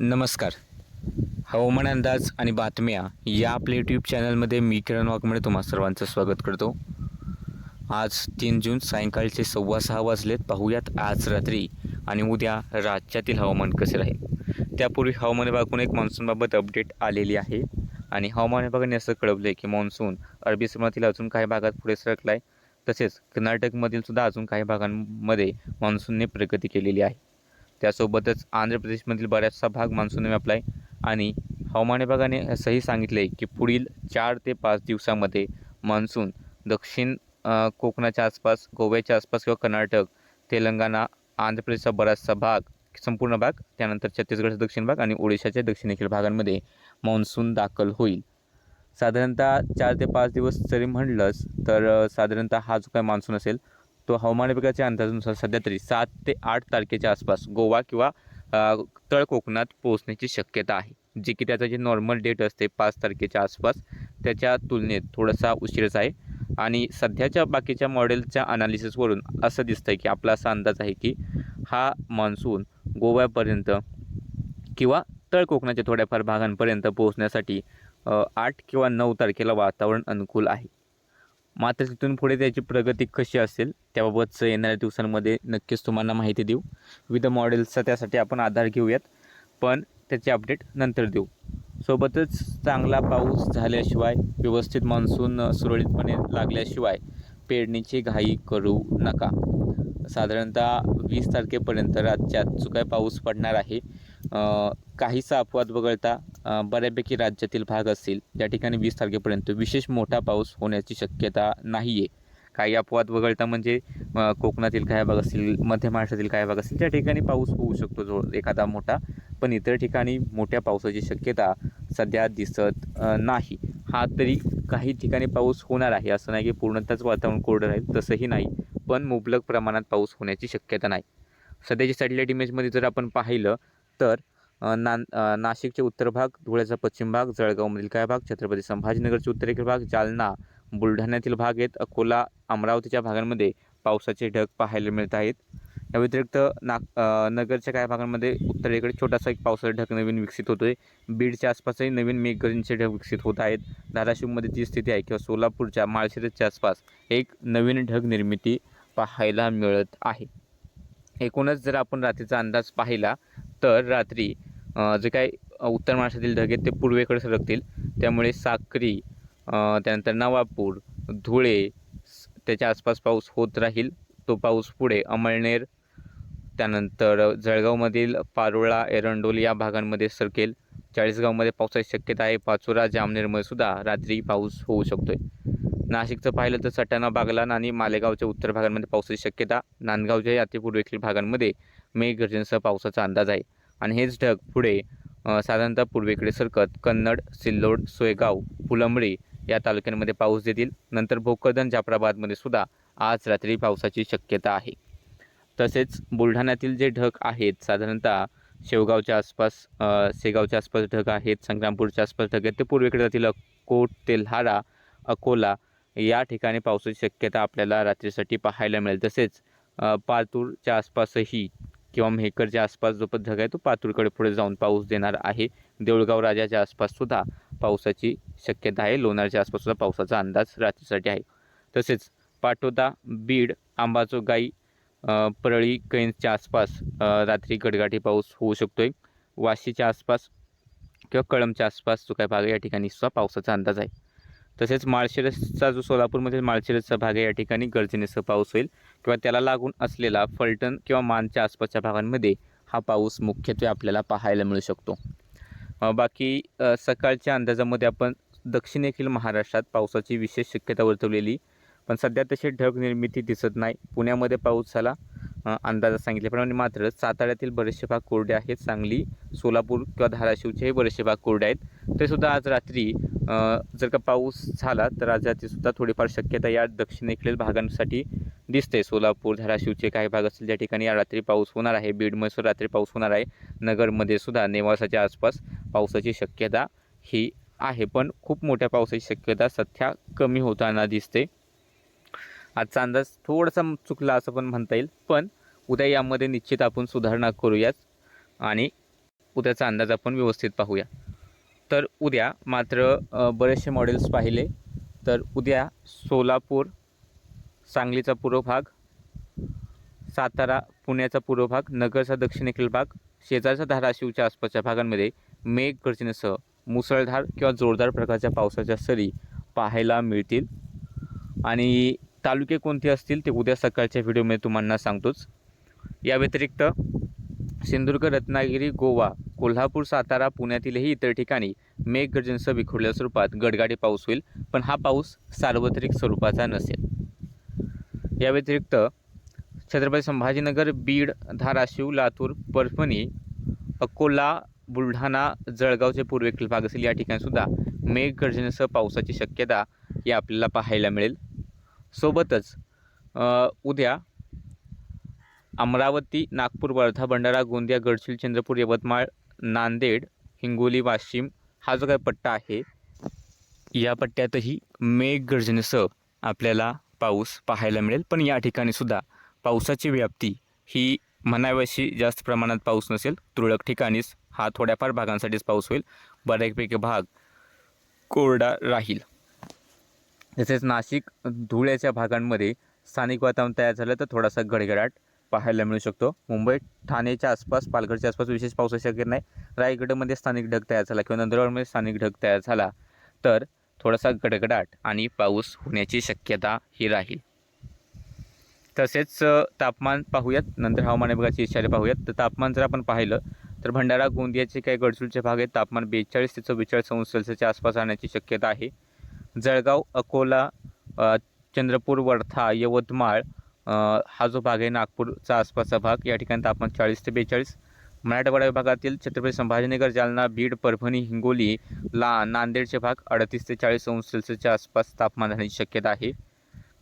नमस्कार. हवामान अंदाज आणि बातम्या या आपल्या यूट्यूब चॅनलमध्ये मी किरण वाघमळे तुम्हा सर्वांचं स्वागत करतो. आज तीन जून सायंकाळचे सव्वा सहा वाजलेत. पाहूयात आज रात्री आणि उद्या राज्यातील हवामान कसे राहील. त्यापूर्वी हवामान विभागाकडून एक मान्सूनबाबत अपडेट आलेली आहे. आणि हवामान विभागाने असं कळवलं आहे की मान्सून अरबी समुद्रातील अजून काही भागात पुढे सरकला आहे तसेच कर्नाटकमधील सुद्धा अजून काही भागांमध्ये मान्सूनने प्रगती केलेली आहे. त्यासोबतच आंध्र प्रदेशमधील बऱ्याचसा भाग मान्सूनने व्यापला आहे आणि हवामान विभागाने असंही सांगितलं आहे की पुढील चार ते पाच दिवसामध्ये मान्सून दक्षिण कोकणाच्या आसपास गोव्याच्या आसपास किंवा कर्नाटक तेलंगणा आंध्र प्रदेशचा बराचसा भाग संपूर्ण भाग त्यानंतर छत्तीसगडचा दक्षिण भाग आणि ओडिशाच्या दक्षिणेकडील भागांमध्ये मान्सून दाखल होईल. साधारणतः चार ते पाच दिवस जरी म्हणलंच तर साधारणतः हा जो काय मान्सून असेल तो हवामान विभागाच्या अंदाजानुसार सध्या तरी सात ते आठ तारखेच्या आसपास गोवा किंवा तळ कोकणात पोहोचण्याची शक्यता आहे. जी की त्याचं जे नॉर्मल डेट असते पाच तारखेच्या आसपास त्याच्या तुलनेत थोडासा उशीरच आहे. आणि सध्याच्या बाकीच्या मॉडेलच्या अनालिसिसवरून असं दिसतं आहे की आपला असा अंदाज आहे की हा मान्सून गोव्यापर्यंत किंवा तळ कोकणाच्या थोड्याफार भागांपर्यंत पोहोचण्यासाठी आठ किंवा नऊ तारखेला वातावरण अनुकूल आहे. मात्र तिथून पुढे त्याची प्रगती कशी असेल त्याबाबतचं येणाऱ्या दिवसांमध्ये नक्कीच तुम्हाला माहिती देऊ. विविध मॉडेल्सचा त्यासाठी आपण आधार घेऊयात पण त्याचे अपडेट नंतर देऊ. सोबतच चांगला पाऊस झाल्याशिवाय व्यवस्थित मान्सून सुरळीतपणे लागल्याशिवाय पेरणीची घाई करू नका. साधारणतः वीस तारखेपर्यंत राज्यात जो काय पाऊस पडणार आहे काहीसा अपवाद वगळता बऱ्यापैकी राज्यातील भाग असतील त्या ठिकाणी वीस तारखेपर्यंत विशेष मोठा पाऊस होण्याची शक्यता नाही आहे काही अपवाद वगळता म्हणजे कोकणातील काही भाग असतील मध्य महाराष्ट्रातील काही भाग असतील त्या ठिकाणी पाऊस होऊ शकतो जो एखादा मोठा पण इतर ठिकाणी मोठ्या पावसाची शक्यता सध्या दिसत नाही. हा तरी काही ठिकाणी पाऊस होणार आहे असं नाही की पूर्णतःच वातावरण कोरडं राहील तसंही नाही पण मुबलक प्रमाणात पाऊस होण्याची शक्यता नाही. सध्याची सॅटेलाईट इमेजमध्ये जर आपण पाहिलं तर नान ना नाशिकचे उत्तर भाग धुळ्याचा पश्चिम भाग जळगावमधील काय भाग छत्रपती संभाजीनगरचे उत्तरेकडील भाग जालना बुलढाण्यातील भाग आहेत अकोला अमरावतीच्या भागांमध्ये पावसाचे ढग पाहायला मिळत आहेत. या व्यतिरिक्त नाग नगरच्या काही भागांमध्ये उत्तरेकडे छोटासा एक पावसाचा ढग नवीन विकसित होतो आहे बीडच्या आसपासही नवीन मेघगर्जनचे ढग विकसित होत आहेत. धाराशिवमध्ये ती स्थिती आहे किंवा सोलापूरच्या माळशिरसच्या आसपास एक नवीन ढग निर्मिती पाहायला मिळत आहे. एकूणच जर आपण रात्रीचा अंदाज पाहिला तर रात्री जे काय उत्तर महाराष्ट्रातील ढग आहेत ते पूर्वेकडे सरकतील. त्यामुळे साक्री त्यानंतर नवापूर धुळे त्याच्या आसपास पाऊस होत राहील. तो पाऊस पुढे अमळनेर त्यानंतर जळगावमधील पारोळा एरंडोल या भागांमध्ये सरकेल. चाळीसगावमध्ये पावसाची शक्यता आहे. पाचोरा जामनेरमध्ये सुद्धा रात्री पाऊस होऊ शकतो आहे नाशिकचं पाहिलं तर सटाणा बागलाण आणि मालेगावच्या उत्तर भागांमध्ये पावसाची शक्यता. नांदगावच्या अतिपूर्वेकडील भागांमध्ये मेघगर्जनेसह पावसाचा अंदाज आहे. आणि हेच ढग पुढे साधारणतः पूर्वेकडे सरकत कन्नड सिल्लोड सोयगाव फुलंबळी या तालुक्यांमध्ये पाऊस देतील. नंतर भोकरदन जाफराबादमध्ये सुद्धा आज रात्री पावसाची शक्यता आहे. तसेच बुलढाण्यातील जे ढग आहेत साधारणतः शेवगावच्या आसपास शेगावच्या आसपास ढग आहेत संग्रामपूरच्या आसपास ढग आहेत ते पूर्वेकडे जातील अकोट तेल्हारा अकोला या ठिकाणी पावसाची शक्यता आपल्याला रात्रीसाठी पाहायला मिळेल. तसेच पातूरच्या आसपासही किंवा मेहकरच्या आसपास जो पण आहे तो पातूरकडे पुढे जाऊन पाऊस देणार आहे. देऊळगाव राजाच्या आसपाससुद्धा पावसाची शक्यता आहे. लोणारच्या आसपाससुद्धा पावसाचा अंदाज रात्रीसाठी आहे. तसेच पाटोदा बीड आंबाजोगाई परळी कैन्सच्या आसपास रात्री गडगाठी पाऊस होऊ शकतो आहे वाशीच्या आसपास किंवा कळमच्या आसपास जो काही भाग या ठिकाणी सुद्धा पावसाचा अंदाज आहे. तसेच माळशिरसचा जो सोलापूरमधील माळशिरसचा भाग आहे या ठिकाणी गर्जनेसह पाऊस होईल किंवा त्याला लागून असलेला फलटण किंवा मानच्या आसपासच्या भागांमध्ये हा पाऊस मुख्यत्वे आपल्याला पाहायला मिळू शकतो. बाकी सकाळच्या अंदाजामध्ये आपण दक्षिणेकडील महाराष्ट्रात पावसाची विशेष शक्यता वर्तवलेली पण सध्या तशी ढग निर्मिती दिसत नाही. पुण्यामध्ये पाऊस झाला अंदाजात सांगितल्याप्रमाणे म्हणजे मात्र साताऱ्यातील बरेचसे भाग कोरडे आहेत. सांगली सोलापूर किंवा धाराशिवचेही बरेचसे भाग कोरडे आहेत. तरीसुद्धा आज रात्री जर का पाऊस झाला तर आज रात्रीसुद्धा थोडीफार शक्यता या दक्षिणेकडील भागांसाठी दिसते. सोलापूर धाराशिवचे काही भाग असतील ज्या ठिकाणी या रात्री पाऊस होणार आहे. बीडमध्ये रात्री पाऊस होणार आहे. नगरमध्ये सुद्धा नेवासाच्या आसपास पावसाची शक्यता ही आहे. पण खूप मोठ्या पावसाची शक्यता सध्या कमी होताना दिसते. आजचा अंदाज थोडासा चुकला असं पण म्हणता येईल. पण उद्या यामध्ये निश्चित आपण सुधारणा करूयाच आणि उद्याचा अंदाज आपण व्यवस्थित पाहूया. तर उद्या मात्र बरेचसे मॉडेल्स पाहिले. तर उद्या सोलापूर सांगलीचा पूर्व भाग सातारा पुण्याचा पूर्व भाग नगरचा दक्षिणेकडील भाग शेजारच्या धाराशिवच्या आसपासच्या भागांमध्ये मेघ गर्जनेसह मुसळधार किंवा जोरदार प्रकारच्या पावसाच्या सरी पाहायला मिळतील. आणि तालुके कोणते असतील ते उद्या सकाळच्या व्हिडिओमध्ये तुम्हाला सांगतोच. या व्यतिरिक्त सिंधुदुर्ग रत्नागिरी गोवा कोल्हापूर सातारा पुण्यातीलही इतर ठिकाणी मेघगर्जनसह विखुरलेल्या स्वरूपात गडगाडी पाऊस होईल पण हा पाऊस सार्वत्रिक स्वरूपाचा नसेल. या व्यतिरिक्त छत्रपती संभाजीनगर बीड धाराशिव लातूर परभणी अकोला बुलढाणा जळगावचे पूर्वेकडील भाग असेल या ठिकाणीसुद्धा मेघगर्जनेसह पावसाची शक्यता या आपल्याला पाहायला मिळेल. सोबतच उद्या अमरावती नागपूर वर्धा भंडारा गोंदिया गडचिरोली चंद्रपूर यवतमाळ नांदेड हिंगोली वाशिम हा जो काही पट्टा आहे या पट्ट्यातही मेघगर्जनेसह आपल्याला पाऊस पाहायला मिळेल. पण या ठिकाणी सुद्धा पावसाची व्याप्ती ही म्हणाव्याशी जास्त प्रमाणात पाऊस नसेल. तुरळक ठिकाणीच हा थोड्याफार भागांसाठीच पाऊस होईल. बऱ्यापैकी भाग कोरडा राहील. तसेच नाशिक धुळ्याच्या भागांमध्ये स्थानिक वातावरण तयार झालं तर थोडासा गडगडाट पाहायला मिळू शकतो. मुंबई ठाणेच्या आसपास पालघरच्या आसपास विशेष पावसाची शक्यता नाही. रायगडमध्ये स्थानिक ढग तयार झाला किंवा नंदुरबारमध्ये स्थानिक ढग तयार झाला तर थोडासा गडगडाट आणि पाऊस होण्याची शक्यता ही राहील. तसेच तापमान पाहूयात. नंतर हवामान विभागाचे इशारे पाहूयात. तर तापमान जर आपण पाहिलं तर भंडारा गोंदियाचे काही गडचुलचे भाग आहेत. तापमान बेचाळीस ते चव्वेचाळीस अंश सेल्सिअसच्या आसपास राहण्याची शक्यता आहे. जळगाव अकोला चंद्रपूर वर्धा यवतमाळ हा जो भाग आहे नागपूरचा आसपासचा भाग या ठिकाणी तापमान चाळीस ते बेचाळीस. मराठवाडा विभागातील छत्रपती संभाजीनगर जालना बीड परभणी हिंगोली ला नांदेडचे भाग अडतीस ते चाळीस अंश सेल्सिअसच्या आसपास तापमान राहण्याची शक्यता आहे.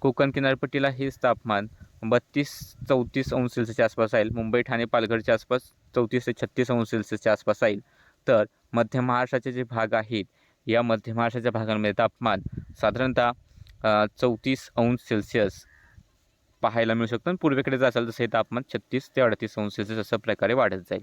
कोकण किनारपट्टीला हेच तापमान बत्तीस चौतीस अंश सेल्सिअसच्या आसपास राहील. मुंबई ठाणे पालघरच्या आसपास चौतीस ते छत्तीस अंश सेल्सिअसच्या आसपास राहील. तर मध्य महाराष्ट्राचे जे भाग आहेत या मध्य महाराष्ट्राच्या भागांमध्ये तापमान साधारणतः चौतीस अंश सेल्सिअस पाहायला मिळू शकतं. आणि पूर्वेकडे जर असेल तसं हे तापमान छत्तीस ते अडतीस अंश सेल्सिअस अशा प्रकारे वाढत जाईल.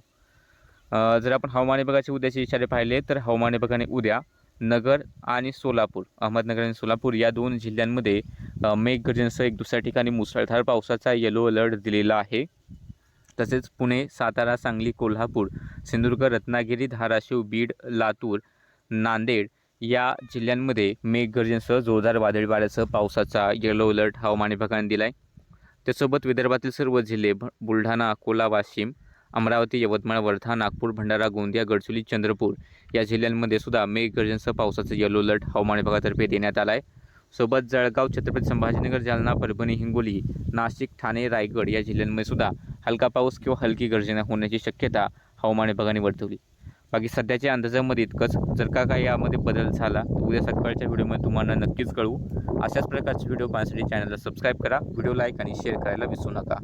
जर आपण हवामान विभागाचे उद्याचे इशारे पाहिले तर हवामान विभागाने उद्या नगर आणि सोलापूर अहमदनगर आणि सोलापूर या दोन जिल्ह्यांमध्ये अ, मेघगर्जनेसह एक दुसऱ्या ठिकाणी मुसळधार पावसाचा येलो अलर्ट दिलेला आहे. तसेच पुणे सातारा सांगली कोल्हापूर सिंधुदुर्ग रत्नागिरी धाराशिव बीड लातूर नांदेड या जिल्ह्यांमध्ये मेघगर्जनेसह जोरदार वादळी वाऱ्यासह पावसाचा येलो अलर्ट हवामान विभागाने दिला आहे त्यासोबत विदर्भातील सर्व जिल्हे बुलढाणा अकोला वाशिम अमरावती यवतमाळ वर्धा नागपूर भंडारा गोंदिया गडचिरोली चंद्रपूर या जिल्ह्यांमध्ये सुद्धा मेघगर्जनसह पावसाचा येलो अलर्ट हवामान विभागातर्फे देण्यात आला आहे सोबत जळगाव छत्रपती संभाजीनगर जालना परभणी हिंगोली नाशिक ठाणे रायगड या जिल्ह्यांमध्ये सुद्धा हलका पाऊस किंवा हलकी गर्जना होण्याची शक्यता हवामान विभागाने वर्तवली. बाकी सध्याच्या अंदाजामध्ये इतकंच. जर का काही यामध्ये बदल झाला तर उद्या सकाळच्या व्हिडिओमध्ये तुम्हाला नक्कीच कळवू. अशाच प्रकारचे व्हिडिओ पाहण्यासाठी चॅनलला सबस्क्राईब करा. व्हिडिओ लाईक आणि शेअर करायला विसरू नका.